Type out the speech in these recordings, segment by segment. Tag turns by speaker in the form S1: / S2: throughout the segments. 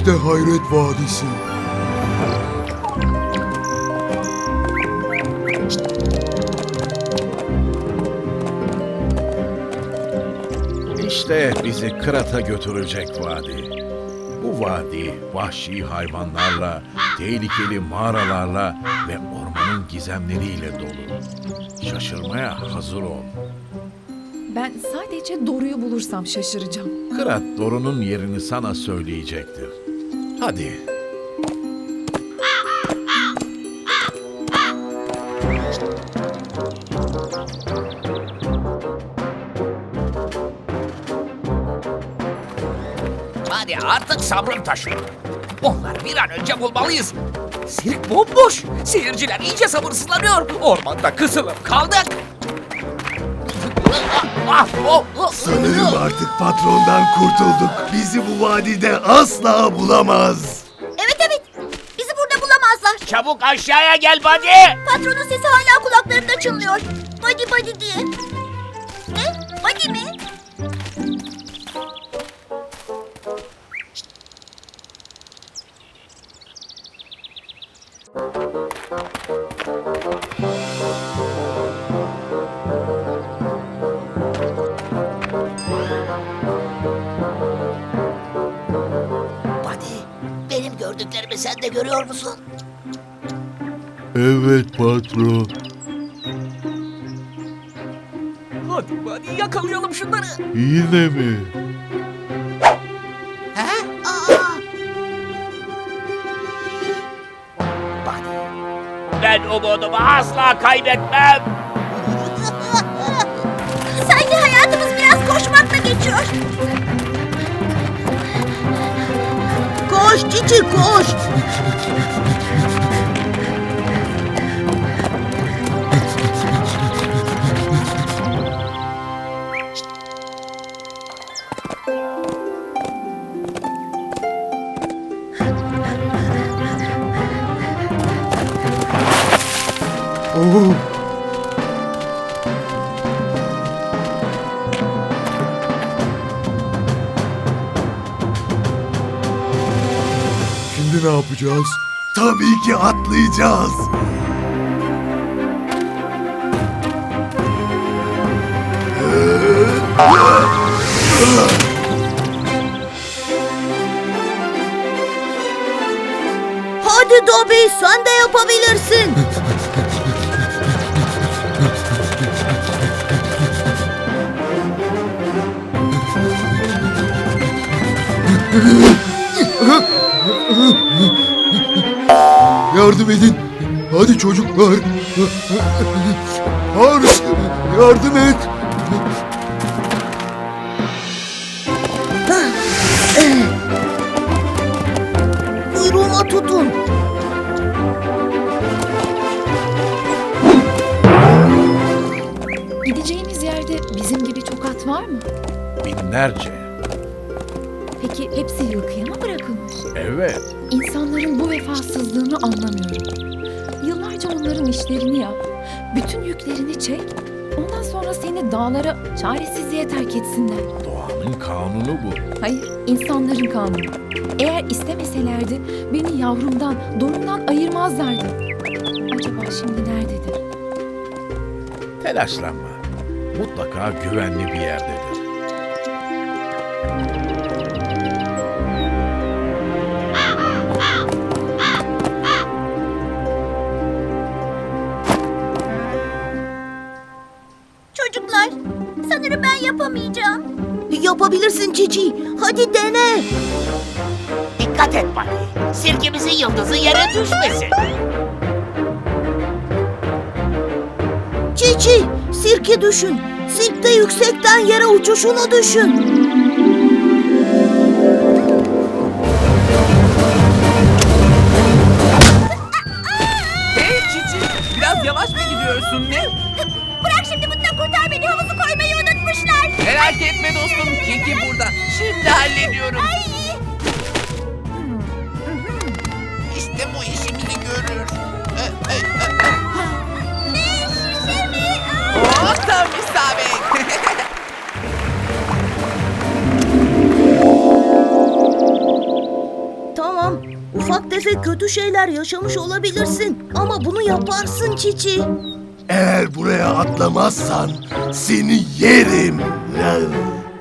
S1: İşte Hayret Vadisi.
S2: İşte bizi Kırat'a götürecek vadi. Bu vadi vahşi hayvanlarla, tehlikeli mağaralarla ve ormanın gizemleriyle dolu. Şaşırmaya hazır ol.
S3: Ben sadece Doru'yu bulursam şaşıracağım.
S2: Kırat Doru'nun yerini sana söyleyecektir. Hadi.
S4: Hadi artık sabrım taşıyor. Onları bir an önce bulmalıyız. Sirk bomboş. Seyirciler iyice sabırsızlanıyor. Ormanda kısılıp kaldık. Ah, oh, oh.
S1: Sanırım artık patrondan kurtulduk. Bizi bu vadide asla bulamaz.
S5: Evet evet. Bizi burada bulamazlar.
S4: Çabuk aşağıya gel Buddy.
S5: Patronun sesi hala kulaklarımda çınlıyor. Body body diye. Ne? Body mi?
S4: Sen de görüyor musun?
S1: Evet patron.
S4: Hadi Buddy yakalayalım şunları.
S1: Yine mi?
S4: Buddy, ben umudumu asla kaybetmem.
S5: Sanki hayatımız biraz koşmakla geçiyor. Cici koş.
S1: Şimdi ne yapacağız? Tabii ki atlayacağız.
S5: Hadi Dobby sen de yapabilirsin.
S1: Yardım edin. Hadi çocuklar. Hans yardım et.
S5: Kuyruğuma tutun.
S3: Gideceğimiz yerde bizim gibi çok at var mı?
S2: Binlerce.
S3: Hepsi yıkıya mı bırakılmış?
S2: Evet.
S3: İnsanların bu vefasızlığını anlamıyorum. Yıllarca onların işlerini yap. Bütün yüklerini çek. Ondan sonra seni dağlara çaresizliğe terk etsinler.
S2: Doğanın kanunu bu.
S3: Hayır, insanların kanunu. Eğer istemeselerdi beni yavrumdan, dorumdan ayırmazlardı. Acaba şimdi nerededir?
S2: Telaşlanma. Mutlaka güvenli bir yerdedir.
S4: Sirkemizin yıldızı yere düşmesin.
S5: Cici sirki düşün. Sirkte yüksekten yere uçuşunu düşün.
S6: Hey Cici, biraz yavaş mı gidiyorsun ne?
S5: Bırak şimdi bundan kurtar beni havuzu koymayı unutmuşlar.
S6: Merak etme dostum, Kiki burada. Şimdi hallediyorum. İşte bu işimizi görür. Ee, e, e, e. Oh, tam isabet.
S5: Ta ufak tefek kötü şeyler yaşamış olabilirsin. Ama bunu yaparsın Çiçi.
S1: Eğer buraya atlamazsan seni yerim.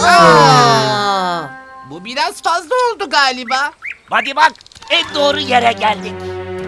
S6: Aa! Bu biraz fazla oldu galiba.
S4: Hadi bak en doğru yere geldik.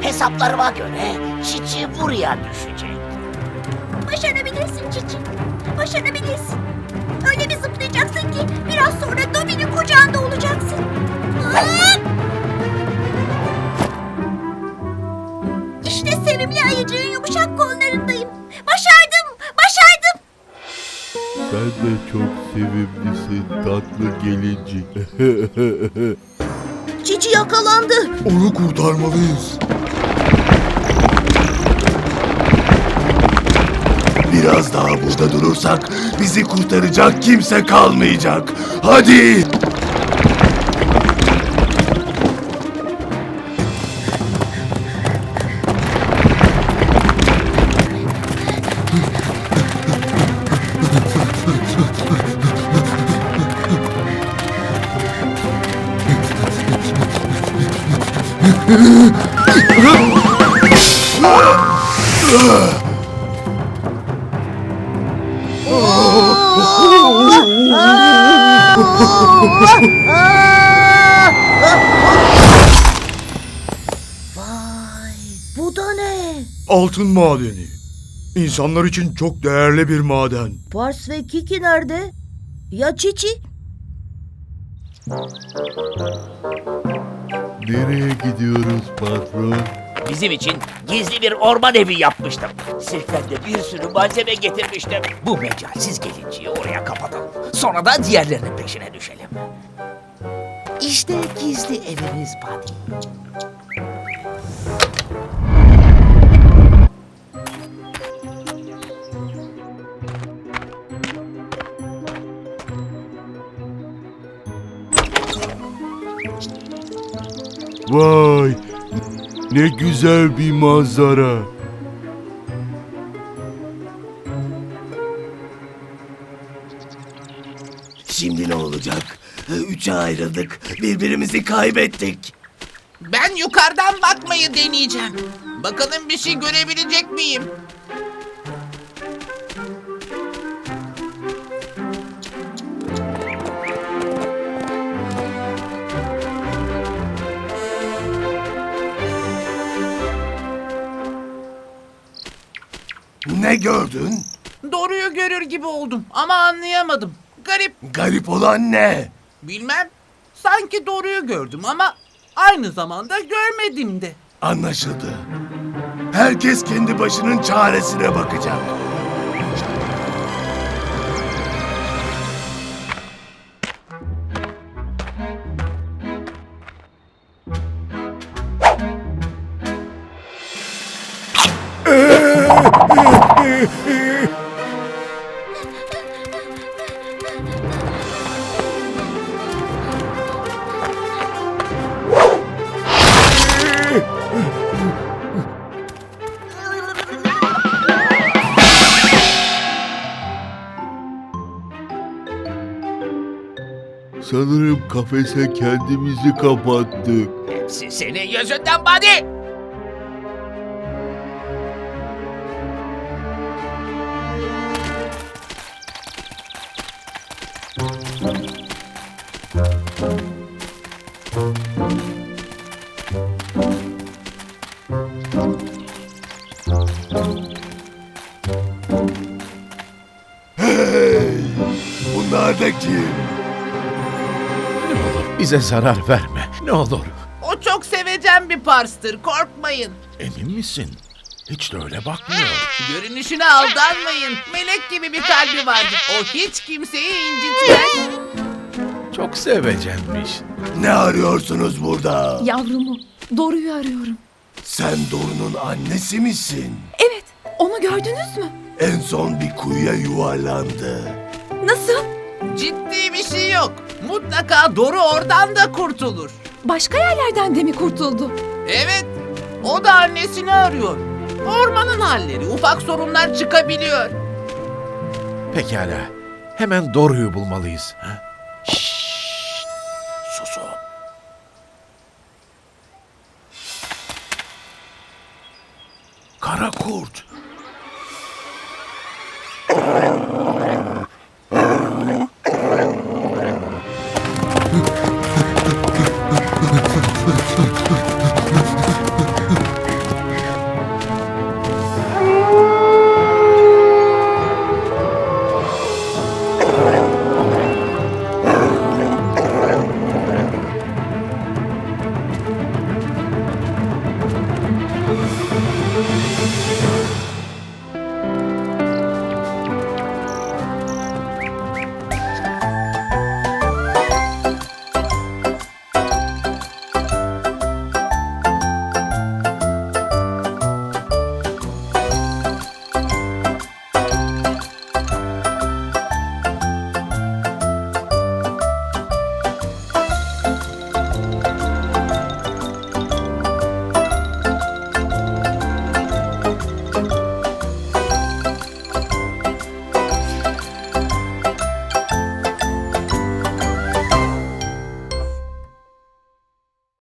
S4: Hesaplarıma göre Çiçi buraya düşecek.
S5: Başarabilirsin Çiçi. Başarabilirsin. Öyle bir zıplayacaksın ki biraz sonra Dobby'nin kucağında olacaksın. Hop! İşte sevimli ayıcığın yumuşak kollarındayım. Başardım, başardım.
S7: Sen de çok sevimlisin tatlı gelincik.
S5: Çiçi yakalandı.
S1: Onu kurtarmalıyız. Biraz daha burada durursak bizi kurtaracak kimse kalmayacak. Hadi!
S5: Vay, bu da ne?
S8: Altın madeni. İnsanlar için çok değerli bir maden.
S5: Pars ve Kiki nerede? Ya Çiçi?
S7: Nereye gidiyoruz patron?
S4: Bizim için gizli bir orman evi yapmıştım. Sirkten de bir sürü malzeme getirmiştim. Bu mecalsiz gelinciyi oraya kapatalım. Sonra da diğerlerinin peşine düşelim. İşte gizli evimiz Buddy.
S7: Vay! Ne güzel bir manzara.
S1: Şimdi ne olacak? Üçe ayrıldık. Birbirimizi kaybettik.
S6: Ben yukarıdan bakmayı deneyeceğim. Bakalım bir şey görebilecek miyim?
S1: Ne gördün?
S6: Doğruyu görür gibi oldum ama anlayamadım. Garip.
S1: Garip olan ne?
S6: Bilmem. Sanki doğruyu gördüm ama aynı zamanda görmedim de.
S1: Anlaşıldı. Herkes kendi başının çaresine bakacak.
S7: Sanırım kafese kendimizi kapattık.
S4: Hepsi senin yüzünden Buddy.
S1: Hey! Bunlar da kim?
S2: Ne olur bize zarar verme. Ne olur.
S6: O çok sevecen bir parstır korkmayın.
S2: Emin misin? Hiç de öyle bakmıyor.
S6: Görünüşüne aldanmayın. Melek gibi bir kalbi vardır. O hiç kimseyi incitmez.
S2: Çok sevecenmiş.
S1: Ne arıyorsunuz burada?
S3: Yavrumu, Doru'yu arıyorum.
S1: Sen Doru'nun annesi misin?
S3: Evet, onu gördünüz mü?
S1: En son bir kuyuya yuvarlandı.
S3: Nasıl?
S6: Ciddi bir şey yok. Mutlaka Doru oradan da kurtulur.
S3: Başka yerlerden de mi kurtuldu?
S6: Evet, o da annesini arıyor. Ormanın halleri, ufak sorunlar çıkabiliyor.
S2: Pekala. Hemen Doru'yu bulmalıyız. Ha? Kara kurt.